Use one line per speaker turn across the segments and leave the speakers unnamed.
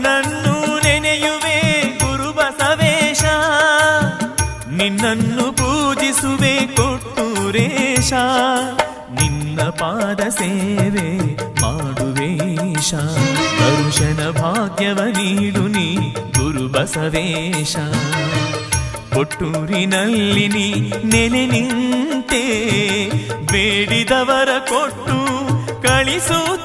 ನಿನ್ನನ್ನು ನೆನೆಯುವೆ ಗುರು ಬಸವೇಶ. ನಿನ್ನನ್ನು ಪೂಜಿಸುವೆ ಕೊಟ್ಟೂರೇಶ ನಿನ್ನ ಪಾದ ಸೇವೆ ಮಾಡುವೇಶ ಪರುಷನ ಭಾಗ್ಯವ ನೀಡು ನೀ ಗುರು ಬಸವೇಶ. ಕೊಟ್ಟೂರಿನಲ್ಲಿ ನೀ ನೆಲೆ ನಿಂತೆ. ಬೇಡಿದವರ ಕೊಟ್ಟು ಕಳಿಸು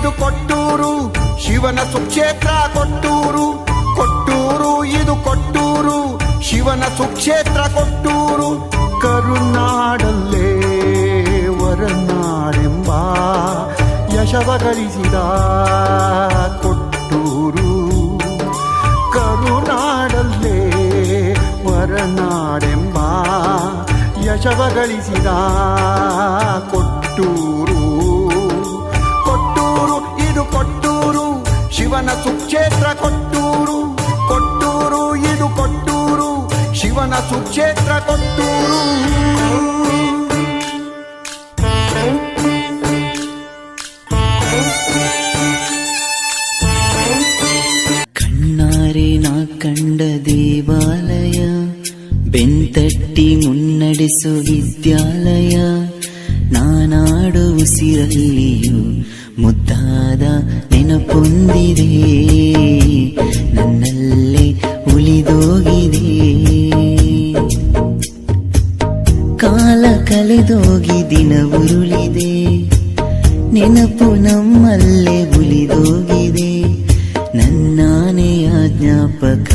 ಇದು ಕೊಟ್ಟೂರು, ಶಿವನ ಸುಕ್ಷೇತ್ರ ಕೊಟ್ಟೂರು ಕೊಟ್ಟೂರು, ಇದು ಕೊಟ್ಟೂರು, ಶಿವನ ಸುಕ್ಷೇತ್ರ ಕೊಟ್ಟೂರು. ಕರುನಾಡಲ್ಲೇ ವರನಾಡೆಂಬ ಯಶವ ಗಳಿಸಿದ ಕೊಟ್ಟೂರು. ಕರುನಾಡಲ್ಲೇ ವರನಾಡೆಂಬ ಯಶವ ಗಳಿಸಿದ ಕೊಟ್ಟೂರು. ಶಿವನ ಸುಕ್ಷೇತ್ರ ಕೊಟ್ಟೂರು ಕೊಟ್ಟೂರು ಇದು ಕೊಟ್ಟೂರು ಶಿವನ ಸುಕ್ಷೇತ್ರ ಕೊಟ್ಟೂರು
ಕಣ್ಣಾರೆ ನಾ ಕಂಡ ದೇವಾಲಯ ಬೆಂತಟ್ಟಿ ಮುನ್ನಡೆಸು ವಿದ್ಯಾಲಯ ನಾನಾಡು ಉಸಿರಲ್ಲಿಯೂ ಮುದ್ದಾದ ನೆನಪೊಂದಿದೆ. ನನ್ನಲ್ಲೇ ಉಳಿದೋಗಿದೆ. ಕಾಲ ಕಳೆದೋಗಿ ದಿನ ಉರುಳಿದೆ. ನೆನಪು ನಮ್ಮಲ್ಲೇ ಉಳಿದೋಗಿದೆ. ನನ್ನಾನೆಯ ಜ್ಞಾಪಕ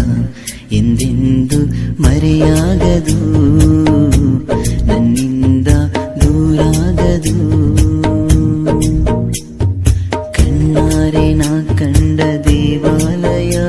ಎಂದೆಂದು ಮರೆಯಾಗದು. கண்ணாரே நான் கண்ட தேவாலயா